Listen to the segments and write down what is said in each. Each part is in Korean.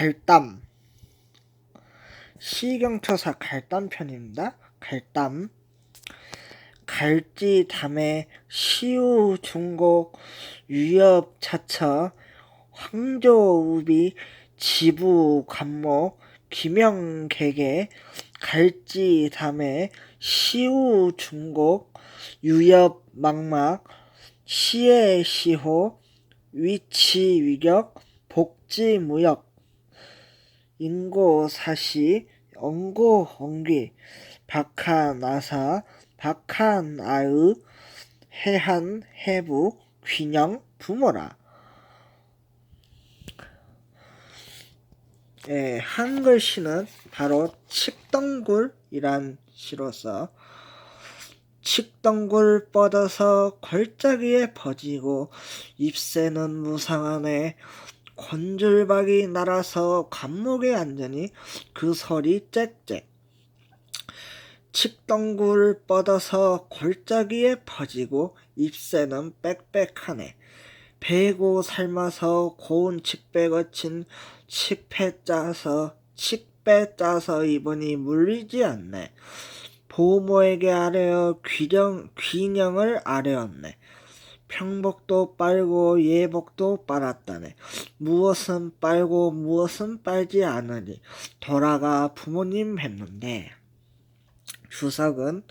갈담 시경처사 갈담편입니다. 갈담 갈지 담에 시우 중곡 유엽 차처 황조우비 지부 관목 김영객의 갈지 담에 시우 중곡 유엽 막막 시의 시호 위치 위격 복지 무역 인고 사시 언고 언귀 박한 아사 박한 아의 해한 해부 균형 부모라. 예, 한글 시는 바로 칡덩굴이란 시로서 칡덩굴 뻗어서 걸짜기에 퍼지고 잎새는 무상하네 권줄박이 날아서 관목에 앉으니 그 설이 짹짹. 칡덩굴 뻗어서 골짜기에 퍼지고 잎새는 빽빽하네. 배고 삶아서 고운 칡배 거친 칡배 짜서 칡배 짜서 입으니 물리지 않네. 보모에게 아뢰어 귀령, 귀령을 아뢰었네 평복도 빨고 예복도 빨았다네. 무엇은 빨고 무엇은 빨지 않으니 돌아가 부모님 했는데 주석은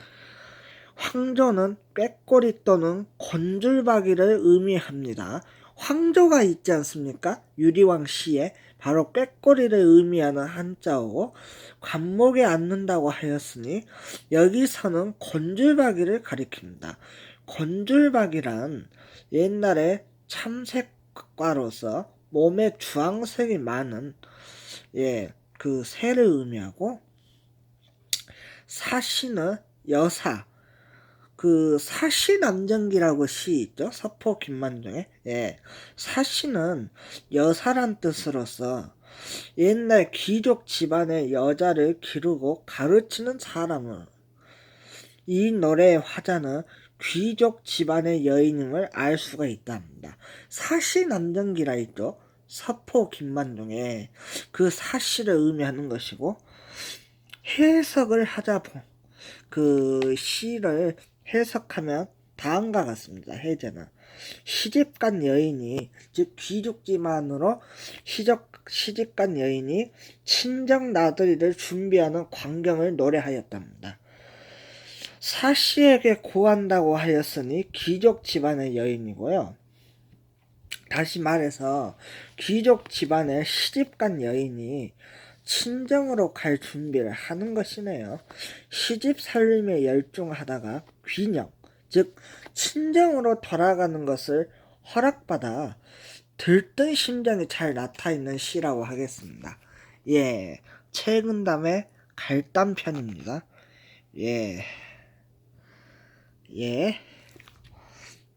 황조는 꾀꼬리 또는 곤줄박이를 의미합니다. 황조가 있지 않습니까? 유리왕 시에 바로 꾀꼬리를 의미하는 한자어고 관목에 앉는다고 하였으니 여기서는 곤줄박이를 가리킵니다. 곤줄박이란 옛날에 참새과로서 몸에 주황색이 많은 예, 그 새를 의미하고 사시는 여사 그 사시 남정기라고 시 있죠 서포 김만중에 예 사시는 여사란 뜻으로서 옛날 귀족 집안의 여자를 기르고 가르치는 사람을 이 노래의 화자는 귀족 집안의 여인임을 알 수가 있답니다. 사시 남정기라 있죠. 서포 김만중에 그 사시를 의미하는 것이고 해석을 하자 그 시를 해석하면 다음과 같습니다. 해제는 시집간 여인이 즉 귀족 집안으로 시적 시집간 여인이 친정 나들이를 준비하는 광경을 노래하였답니다. 사씨에게 구한다고 하였으니 귀족 집안의 여인이고요. 다시 말해서 귀족 집안의 시집간 여인이 친정으로 갈 준비를 하는 것이네요. 시집 살림에 열중하다가 귀녀, 즉 친정으로 돌아가는 것을 허락받아 들뜬 심정이 잘 나타 있는 시라고 하겠습니다. 예, 최근담의 갈담편입니다. 예. 예.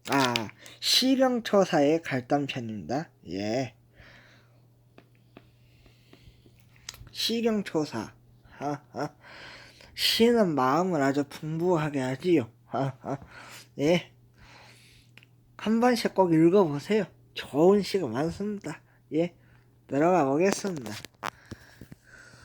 아, 시경처사의 갈담편입니다. 예. 시경초사. 하하. 시는 마음을 아주 풍부하게 하지요. 하하. 예. 한 번씩 꼭 읽어보세요. 좋은 시가 많습니다. 예. 들어가 보겠습니다.